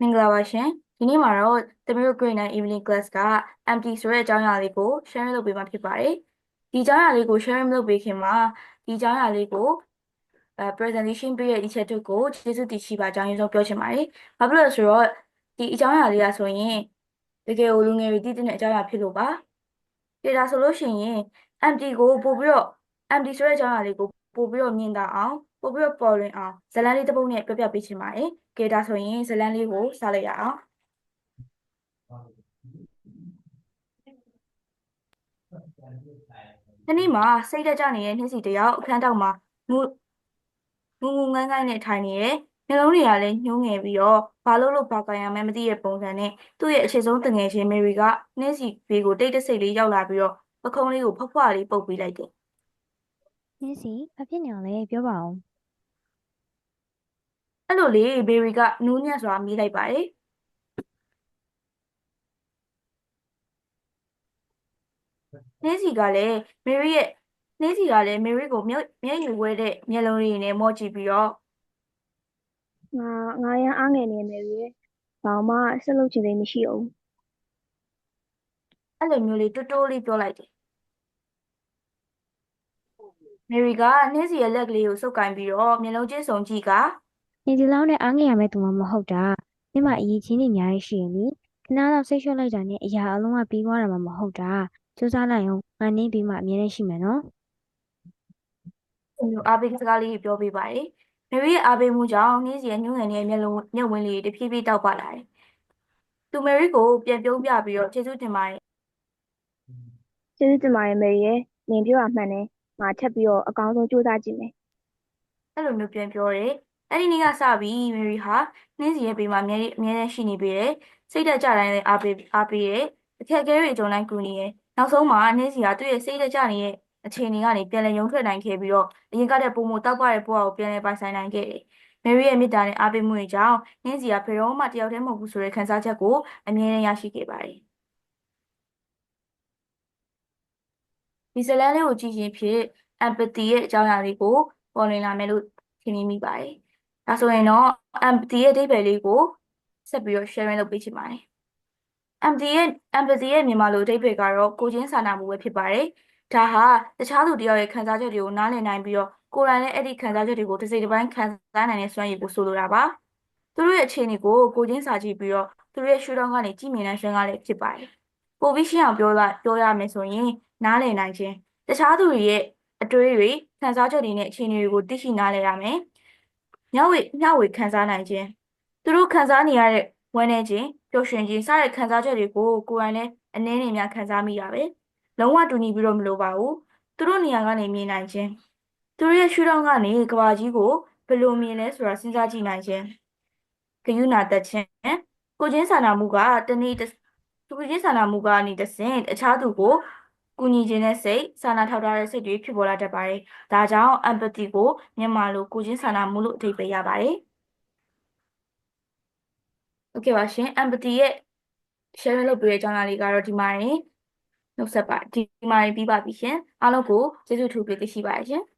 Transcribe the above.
မင်္ဂလာပါရှင်ဒီနေ့မှာတော့သမီးတို့ grade 9 evening class က empty ဆိုတဲ့အကြောင်းအရာလေးကို share လုပ်ပေးမှာဖြစ်ပါတယ်ဒီအကြောင်းအရာလေးကို share မလုပ်ပေးခင်မှာဒီအကြောင်းအရာလေးကိုအဲ presentation ပေးတဲ့ teacher တို့ကိုကျေးဇူးတင်ရှိပါကြောင်းရင်းဆုံးပြောချင်ပါတယ်ဘာဖြစ်လို့လဲဆိုတော့ဒီအကြောင်းအရာလေးကဆိုရင်တကယ်ကိုလူငယ်တွေတည်တဲ့အကြောင်းအရာဖြစ်လို့ပါဒီဒါဆိုလို့ရှိရင် empty ကိုပို့ပြီးတော့ empty ဆိုတဲ့အကြောင်းအရာလေးကိုပို့ပြီးတော့မြင်တာအောင် ပို့ပြီးတော့ပေါ်လွင်အောင်ဇာတ်လမ်းလေးတစ်ပုဒ်နဲ့ပြပြပေးချင်ပါတယ်ကဲဒါဆိုရင်ဇာတ်လမ်းလေးကိုစလိုက်ရအောင်ဒီနေ့မှာစိတ်တက်ကြနေတဲ့နှင်းစီတယောက်အခန်းတောက်မှာငူငူငူငန်းငန်းနဲ့ထိုင်နေတယ်နှလုံးတွေကလည်းညှိုးငယ်ပြီးတော့ဘာလို့လို့ဘာကန်ရမှန်းမသိတဲ့ပုံစံနဲ့သူ့ရဲ့အခြေဆုံးတငယ်ချင်းမေရီကနှင်းစီဘေးကိုတိတ်တဆိတ်လေးရောက်လာပြီးတော့ပခုံးလေးကိုဖွားဖွားလေးပုတ်ပေးလိုက်တယ်နင်းစီဘာဖြစ်နေအောင်လဲပြောပါဦး အဲ့လိုလေဘေရီကနူးညံ့စွာမိလိုက်ပါတယ်နှင်းစီကလည်းမေရီရဲ့နှင်းစီကလည်းမေရီကိုမျက်မျက်ရည်ဝဲတဲ့မျက်လုံးလေးနဲ့မော့ကြည့်ပြီးတော့ငါငါရန်အားငယ်နေမယ်ရေဘာမှဆက်လုပ်ချင်သေးမရှိအောင်အဲ့လိုမျိုးလေးတိုးတိုးလေးပြောလိုက်တယ်မေရီကနှင်းစီရဲ့လက်ကလေးကိုစုပ်ကိုင်ပြီးတော့မျက်လုံးချင်းစုံကြည့်က နေဒီလောက်နဲ့အားငယ်ရမယ့်သူမှမဟုတ်တာနင့်မအရေးချင်းနေအများကြီးရှိရင်လေခဏတော့ဆိတ်လျှော့လိုက်တာနဲ့အရာအလုံးကပြီးသွားတာမှမဟုတ်တာစူးစမ်းလိုက်အောင်ငါနင်းပြီးမှအမြဲတမ်းရှိမယ်နော်အဲ့လိုအားပေးစကားလေးပြောပေးပါတယ်မေရီရဲ့အားပေးမှုကြောင့်နှင်းစီရဲ့ညှိုးငယ်နေတဲ့မျက်လုံးမျက်ဝန်းလေးတဖြည်းဖြည်းတောက်ပလာတယ်သူမေရီကိုပြန်ပြုံးပြပြီးတော့ကျေးဇူးတင်ပါတယ်ကျေးဇူးတင်ပါတယ်မယ်ရေနင်ပြောတာမှန်တယ်ငါထပ်ပြီးတော့အကောင်းဆုံးကြိုးစားကြည့်မယ်အဲ့လိုမျိုးပြန်ပြောတယ် အဲ့ဒီနေ့ကစပြီးမေရီဟာနှင်းစီရဲ့ဘေးမှာအမြဲအမြဲတမ်းရှိနေပေးတယ်စိတ်တက်ကြတိုင်းလည်းအားပေးအားပေးတယ်အခက်အခဲတွေအကြုံတိုင်းကူညီတယ်နောက်ဆုံးမှာနှင်းစီကသူ့ရဲ့စိတ်တက်ကြနေတဲ့အခြေအနေကနေပြန်လည်ရုန်းထွက်နိုင်ခဲ့ပြီးတော့အရင်ကတည်းကပုံမတောက်ပတဲ့ဘဝကိုပြန်လည်ပိုင်ဆိုင်နိုင်ခဲ့တယ်မေရီရဲ့မေတ္တာနဲ့အားပေးမှုတွေကြောင့်နှင်းစီကဘယ်တော့မှတယောက်တည်းမဟုတ်ဘူးဆိုတဲ့ခံစားချက်ကိုအမြဲတမ်းရရှိခဲ့ပါတယ်ဒီဇတ်လန်လေးကိုကြည့်ရင်ဖြစ် empathy ရဲ့အကြောင်းအရာလေးကိုပေါ်လွင်လာမယ်လို့ထင်မြင်မိပါတယ်။ ဒါဆိုရင်တော့ empathy ရဲ့အဓိပ္ပာယ်လေးကိုဆက်ပြီးတော့ sharing လုပ်ပေးချင်ပါတယ်။ empathy ရဲ့ empathy ရဲ့မြန်မာလိုအဓိပ္ပာယ်ကတော့ကိုယ်ချင်းစာနာမှုပဲဖြစ်ပါတယ်။ဒါဟာတခြားသူတစ်ယောက်ရဲ့ခံစားချက်တွေကိုနားလည်နိုင်ပြီးတော့ကိုယ်တိုင်လည်းအဲ့ဒီခံစားချက်တွေကိုတစ်စိတ်တစ်ပိုင်းခံစားနိုင်တဲ့စွမ်းရည်ကိုဆိုလိုတာပါ။သူတို့ရဲ့အခြေအနေကိုကိုယ်ချင်းစာကြည့်ပြီးတော့သူတို့ရဲ့ရှုထောင့်ကနေကြည့်မြင်နိုင်စွမ်းကလည်းဖြစ်ပါတယ်။ပိုပြီးရှင်းအောင်ပြောလာပြောရမယ်ဆိုရင်နားလည်နိုင်ခြင်းတခြားသူတွေရဲ့အတွေးတွေခံစားချက်တွေနဲ့အခြေအနေတွေကိုသိရှိနားလည်ရမယ်။ မျှဝေမျှဝေခံစားနိုင်ခြင်းသူတို့ခံစားနေရတဲ့ဝမ်းနည်းခြင်းပျော်ရွှင်ခြင်းစတဲ့ခံစားချက်တွေကိုကိုယ်တိုင်လည်းအနည်းနဲ့များခံစားမိရပဲ။လုံးဝတူညီပြီးတော့မလိုပါဘူး။သူတို့နေရာကနေမြင်နိုင်ခြင်းသူတို့ရဲ့ရှုထောင့်ကနေကဘာကြီးကိုဘယ်လိုမြင်လဲဆိုတာစဉ်းစားကြည့်နိုင်ခြင်းဂယုဏတတ်ခြင်းကိုချင်းစာနာမှုကတနည်းသူချင်းစာနာမှုကနေတဆင့်အခြားသူကို ကူညီခြင်းတဲ့စိတ်စာနာထောက်ထားတဲ့စိတ်တွေဖြစ်ပေါ်လာတတ်ပါတယ်။ဒါကြောင့် empathy ကိုမြန်မာလိုကိုချင်းစာနာမှုလို့အဓိပ္ပာယ်ရပါတယ်။ Okay ပါရှင် empathy ရဲ့ sharing လုပ်ပေးတဲ့အကြောင်းအရာလေးကတော့ဒီမှာရင်နှုတ်ဆက်ပါဒီမှာရင်ပြီးပါပြီရှင်။အားလုံးကိုကျေးဇူးထူးပေးသိရှိပါတယ်ရှင်။